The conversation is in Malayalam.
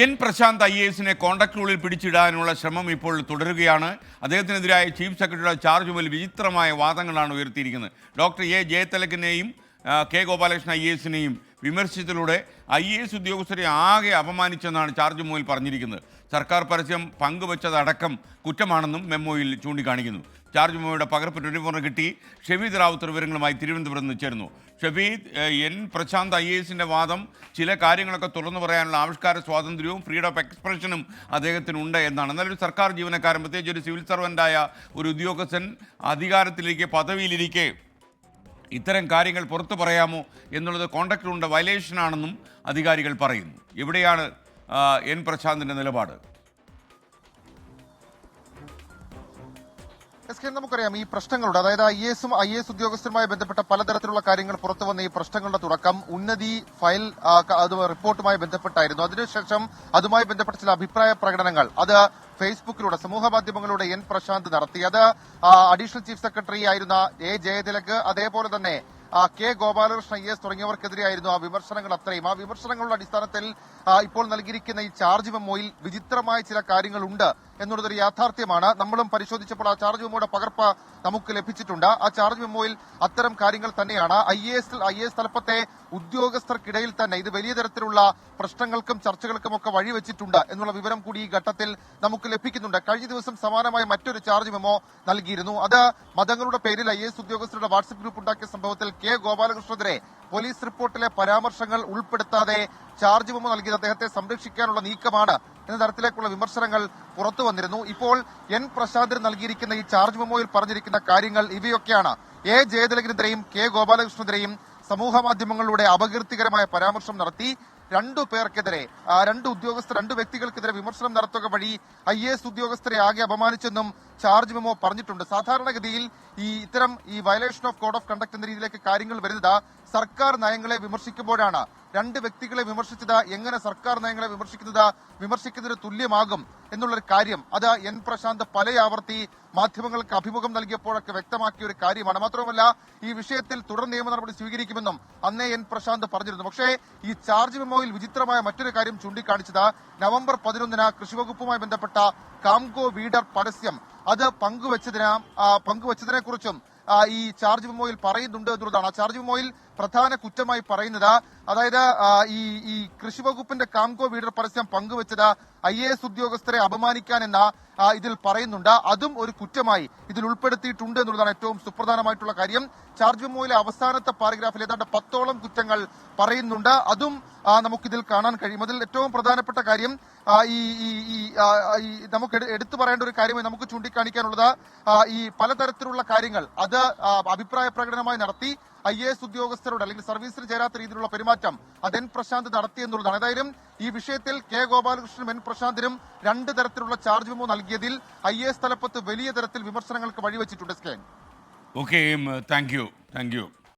എൻ പ്രശാന്ത് ഐ എ എസിനെ കോണ്ടക്ട് പിടിച്ചിടാനുള്ള ശ്രമം ഇപ്പോൾ തുടരുകയാണ്. അദ്ദേഹത്തിനെതിരായ ചീഫ് സെക്രട്ടറിയുടെ ചാർജ് മുതൽ വിചിത്രമായ വാദങ്ങളാണ് ഉയർത്തിയിരിക്കുന്നത്. ഡോക്ടർ എ ജയതിലകിനെയും കെ ഗോപാലകൃഷ്ണൻ ഐ എസിനെയും വിമർശിച്ചതിലൂടെ ഐ എ എസ് ഉദ്യോഗസ്ഥരെ ആകെ അപമാനിച്ചെന്നാണ് ചാർജ് മുതൽ പറഞ്ഞിരിക്കുന്നത്. സർക്കാർ പരസ്യം പങ്കുവച്ചതടക്കം കുറ്റമാണെന്നും മെമ്മോയിൽ ചൂണ്ടിക്കാണിക്കുന്നു. ചാർജ് മെമ്മോയുടെ പകർപ്പ് ട്വന്റി കിട്ടി. ഷെഫീദ് റാവുത്തർ വിവരങ്ങളുമായി തിരുവനന്തപുരത്ത് നിന്ന് Shefeed N Prashant I A എസിന്റെ വാദം ചില കാര്യങ്ങളൊക്കെ തുറന്നു പറയാനുള്ള ആവിഷ്കാര സ്വാതന്ത്ര്യവും ഫ്രീഡം ഓഫ് എക്സ്പ്രഷനും അദ്ദേഹത്തിനുണ്ട് എന്നാണ്. എന്നാൽ ഒരു സർക്കാർ ജീവനക്കാരൻ പ്രത്യേകിച്ച് ഒരു സിവിൽ സർവന്റായ ഒരു ഉദ്യോഗസ്ഥൻ അധികാരത്തിലേക്ക് പദവിയിലിരിക്കെ ഇത്തരം കാര്യങ്ങൾ പുറത്തു പറയാമോ എന്നുള്ളത് കോൺട്രാക്റ്റിലുണ്ട് വയലേഷനാണെന്നും അധികാരികൾ പറയുന്നു. ഇവിടെയാണ് എൻ പ്രശാന്തിന്റെ നിലപാട്? എസ് കെ നമുക്കറിയാം ഈ പ്രശ്നങ്ങളുടെ അതായത് ഐ എസും ഐ എസ് ഉദ്യോഗസ്ഥരുമായി ബന്ധപ്പെട്ട പലതരത്തിലുള്ള കാര്യങ്ങൾ പുറത്തു വന്ന ഈ പ്രശ്നങ്ങളുടെ തുടക്കം ഉന്നതി ഫയൽ റിപ്പോർട്ടുമായി ബന്ധപ്പെട്ടായിരുന്നു. അതിനുശേഷം അതുമായി ബന്ധപ്പെട്ട ചില അഭിപ്രായ പ്രകടനങ്ങൾ. അത് ഫേസ്ബുക്കിലൂടെ സമൂഹ മാധ്യമങ്ങളിലൂടെ എൻ പ്രശാന്ത് നടത്തിയത്. അഡീഷണൽ ചീഫ് സെക്രട്ടറി ആയിരുന്ന എ ജയതിലക്. അതേപോലെ തന്നെ കെ ഗോപാലകൃഷ്ണ എസ് തുടങ്ങിയവർക്കെതിരെയായിരുന്നു ആ വിമർശനങ്ങൾ അത്രയും. ആ വിമർശനങ്ങളുടെ അടിസ്ഥാനത്തിൽ ഇപ്പോൾ നൽകിയിരിക്കുന്ന ഈ ചാർജ് മെമ്മോയിൽ വിചിത്രമായ ചില കാര്യങ്ങളുണ്ട് എന്നുള്ളതൊരു യാഥാർത്ഥ്യമാണ്. നമ്മളും പരിശോധിച്ചപ്പോൾ ആ ചാർജ് മെമ്മോയുടെ പകർപ്പ് നമുക്ക് ലഭിച്ചിട്ടുണ്ട്. ആ ചാർജ് മെമ്മോയിൽ അത്തരം കാര്യങ്ങൾ തന്നെയാണ്. I A S I A S തലപ്പത്തെ ഉദ്യോഗസ്ഥർക്കിടയിൽ തന്നെ ഇത് വലിയ തരത്തിലുള്ള പ്രശ്നങ്ങൾക്കും ചർച്ചകൾക്കും ഒക്കെ വഴിവെച്ചിട്ടുണ്ട് എന്നുള്ള വിവരം കൂടി ഈ ഘട്ടത്തിൽ നമുക്ക് ലഭിക്കുന്നുണ്ട്. കഴിഞ്ഞ ദിവസം സമാനമായ മറ്റൊരു ചാർജ് മെമ്മോ നൽകിയിരുന്നു. അത് മതങ്ങളുടെ പേരിൽ ഐ എസ് ഉദ്യോഗസ്ഥരുടെ വാട്സ്ആപ്പ് ഗ്രൂപ്പ് ഉണ്ടാക്കിയ സംഭവത്തിൽ കെ ഗോപാലകൃഷ്ണനെതിരെ പോലീസ് റിപ്പോർട്ടിലെ പരാമർശങ്ങൾ ഉൾപ്പെടുത്താതെ ചാർജ് മെമ്മോ നൽകിയത് അദ്ദേഹത്തെ സംരക്ഷിക്കാനുള്ള നീക്കമാണ് എന്ന തരത്തിലേക്കുള്ള വിമർശനങ്ങൾ പുറത്തു വന്നിരുന്നു. ഇപ്പോൾ എൻ പ്രശാന്തിന് നൽകിയിരിക്കുന്ന ഈ ചാർജ് മെമ്മോയിൽ പറഞ്ഞിരിക്കുന്ന കാര്യങ്ങൾ ഇവയൊക്കെയാണ്. എ ജയതിലകനെതിരെയും കെ ഗോപാലകൃഷ്ണനെതിരെയും സമൂഹ മാധ്യമങ്ങളിലൂടെ അപകീർത്തികരമായ പരാമർശം നടത്തി. രണ്ടു പേർക്കെതിരെ രണ്ട് ഉദ്യോഗസ്ഥർ രണ്ട് വ്യക്തികൾക്കെതിരെ വിമർശനം നടത്തുക വഴി ഐ എ എസ് ഉദ്യോഗസ്ഥരെ ആകെ അപമാനിച്ചെന്നും ചാർജ് മെമോ പറഞ്ഞിട്ടുണ്ട്. സാധാരണഗതിയിൽ ഈ ഇത്തരം ഈ violation of code of conduct എന്ന രീതിയിലേക്ക് കാര്യങ്ങൾ വരുന്നത് സർക്കാർ നയങ്ങളെ വിമർശിക്കുമ്പോഴാണ്. രണ്ട് വ്യക്തികളെ വിമർശിച്ചത് എങ്ങനെ സർക്കാർ നയങ്ങളെ വിമർശിക്കുന്നത് വിമർശിക്കുന്നതിന് തുല്യമാകും എന്നുള്ളൊരു കാര്യം. അത് എൻ പ്രശാന്ത് പലയാവർത്തി മാധ്യമങ്ങൾക്ക് അഭിമുഖം നൽകിയപ്പോഴൊക്കെ വ്യക്തമാക്കിയ ഒരു കാര്യമാണ്. മാത്രമല്ല ഈ വിഷയത്തിൽ തുടർ നിയമ നടപടി സ്വീകരിക്കുമെന്നും അന്നേ എൻ പ്രശാന്ത് പറഞ്ഞിരുന്നു. പക്ഷേ ഈ ചാർജ് മെമ്മോയിൽ വിചിത്രമായ മറ്റൊരു കാര്യം ചൂണ്ടിക്കാണിച്ചത് നവംബർ പതിനൊന്നിന് കൃഷിവകുപ്പുമായി ബന്ധപ്പെട്ട കാംഗോ വീഡർ പരസ്യം. അത് പങ്കുവച്ചതിന് കുറിച്ചും ഈ ചാർജ് മെമ്മോയിൽ പറയുന്നുണ്ട് എന്നുള്ളതാണ്. ആ ചാർജ് മെമ്മോയിൽ പ്രധാന കുറ്റമായി പറയുന്നത്. അതായത് ഈ ഈ കൃഷി വകുപ്പിന്റെ കാംകോ വീഡർ പരസ്യം പങ്കുവച്ചത് ഐ എ എസ് ഉദ്യോഗസ്ഥരെ അപമാനിക്കാൻ എന്ന ഇതിൽ പറയുന്നുണ്ട്. അതും ഒരു കുറ്റമായി ഇതിൽ ഉൾപ്പെടുത്തിയിട്ടുണ്ട് എന്നുള്ളതാണ് ഏറ്റവും സുപ്രധാനമായിട്ടുള്ള കാര്യം. ചാർജ് മെമ്മോയിലെ അവസാനത്തെ പാരഗ്രാഫിൽ ഏതാണ്ട് പത്തോളം കുറ്റങ്ങൾ പറയുന്നുണ്ട്. അതും നമുക്കിതിൽ കാണാൻ കഴിയും. അതിൽ ഏറ്റവും പ്രധാനപ്പെട്ട കാര്യം ഈ ഈ നമുക്ക് എടുത്തു പറയേണ്ട ഒരു കാര്യമായി നമുക്ക് ചൂണ്ടിക്കാണിക്കാനുള്ളത് ഈ പലതരത്തിലുള്ള കാര്യങ്ങൾ. അത് അഭിപ്രായ പ്രകടനമായി നടത്തി ഐ എ എസ് ഉദ്യോഗസ്ഥരോട് അല്ലെങ്കിൽ സർവീസിൽ ചേരാത്ത രീതിയിലുള്ള പെരുമാറ്റം അത് എൻ പ്രശാന്ത് നടത്തി എന്നുള്ളതാണ്. ഏതായാലും ഈ വിഷയത്തിൽ കെ ഗോപാലകൃഷ്ണനും എൻ പ്രശാന്തിനും രണ്ട് തരത്തിലുള്ള ചാർജ് മെമ്മോ നൽകിയതിൽ ഐ എ എസ് തലപ്പത്ത് വലിയ തരത്തിൽ വിമർശനങ്ങൾക്ക് വഴിവെച്ചിട്ടുണ്ട് scan. Okay thank you thank you